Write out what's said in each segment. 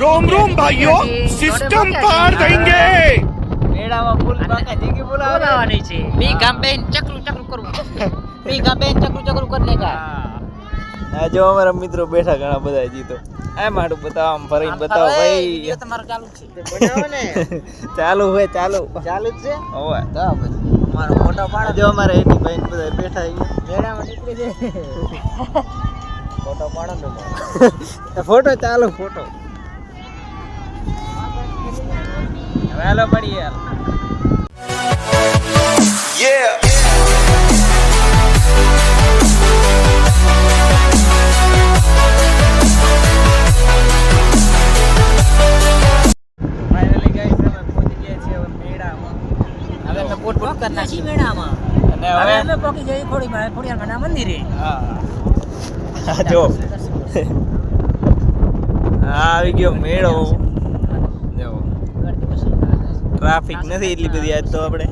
રોમ રોમ ભાઈઓ. સિસ્ટમ પાર દેંગે બોલાવવાની છે. બી ગામબેન ચકરું જો. અમારા મિત્રો બેઠા ઘણા બધા જીતો આ માટું બતાવો આમ ફરીને બતાવો ભાઈ. ચાલુ ચાલુ હોય ચાલુ. ચાલુ જ છે? હોય. તો અમારો મોટો પાડો. જો અમારે એની ભાઈ બધા બેઠા મેળામાં નીકળી જાય. ફોટો પાડો ફોટો ચાલુ ફોટો. પહોંચી ગયા યાર હવે મેળામાં. હવે અમે અને હવે પોકી જઈએ ખોડી માં ખોડિયાર મંદિરે. હા. જો. આવી ગયો મેળો. ટ્રાફિક નથી એટલી બધી આજ તો આપણે.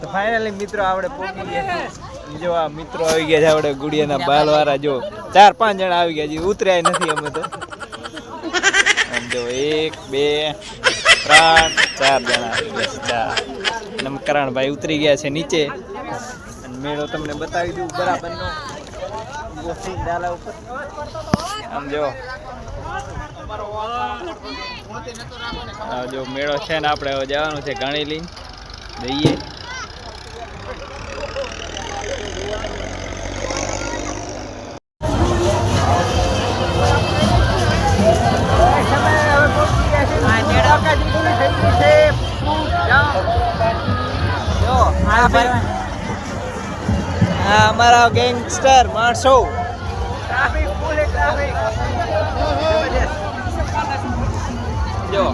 તો ફાઇનલી મિત્રો આપણે પહોંચી ગયા. જો આ મિત્રો આવી ગયા છે આપણે ગુડિયાના બાલવાળા જો ચાર પાંચ જણા આવી ગયા છે. ઉતર્યા નથી અમે તો. જો એક બે ત્રણ ચાર જણા આવી ચાર અને ભાઈ ઉતરી ગયા છે નીચે. અને મેળો તમને બતાવી દઉં બરાબરનો. થઈને ડાલા જો. મેળો છે ને આપણે હવે જવાનું છે ગાણી લઈને જઈએ આ અમારા ગેંગસ્ટર માણસો. જો.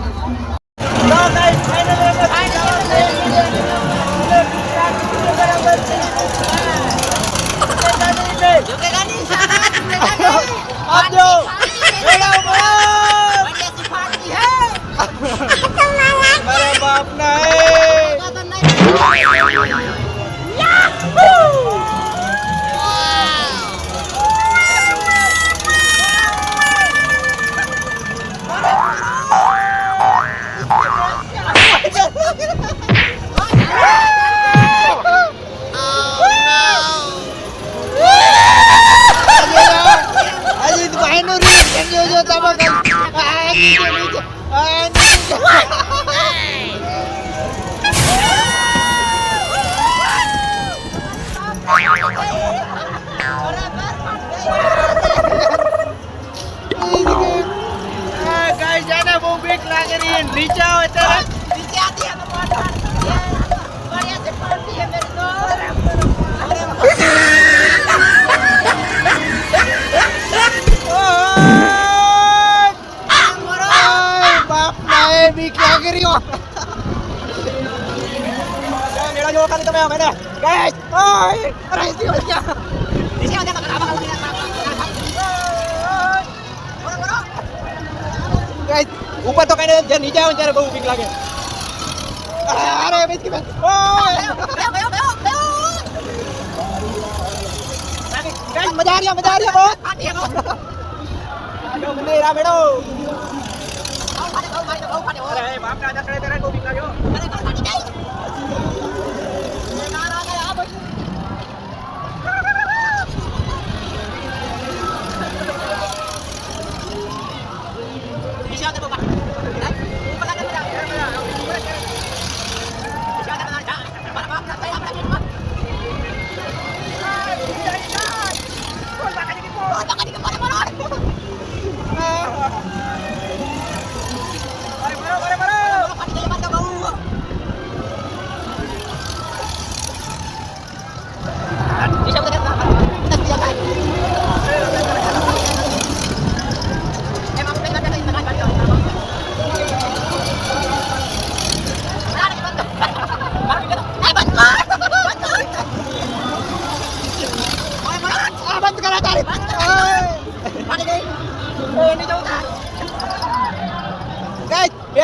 啊！બહુ બીક લાગે રહી નીચે આવે ત્યારે ઓય! બાપ ના એ બીક લાગી રહ્યો મેળા જોવા ખાલી તમે અમે ને ગાય ઓય અરે જીવ ગયા ગાય ઉપર તો કઈ જ્યારે જ્યાં નીચે આવે ત્યારે બહુ બીક લાગે. અરે બેસકી બેસ. મજા આ રહી મજા આ રહી બહુ. જો મને રા, બેડો. અરે બાપ ના દખડે ત્યારે બહુ બીક લાગ્યો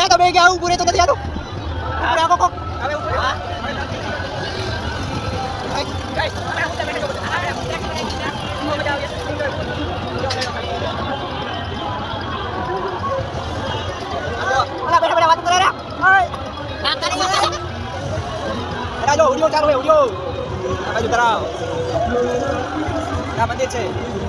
ગાય બે તો બે ગયા હું પૂરે તો નથી આતું આપણે આખો કોક હવે ઉપર ઓલા બેઠા બેઠા વાત કરે રે કામ કરી લે અરે જો ઓડિયો ચાલુ હે ઓડિયો આ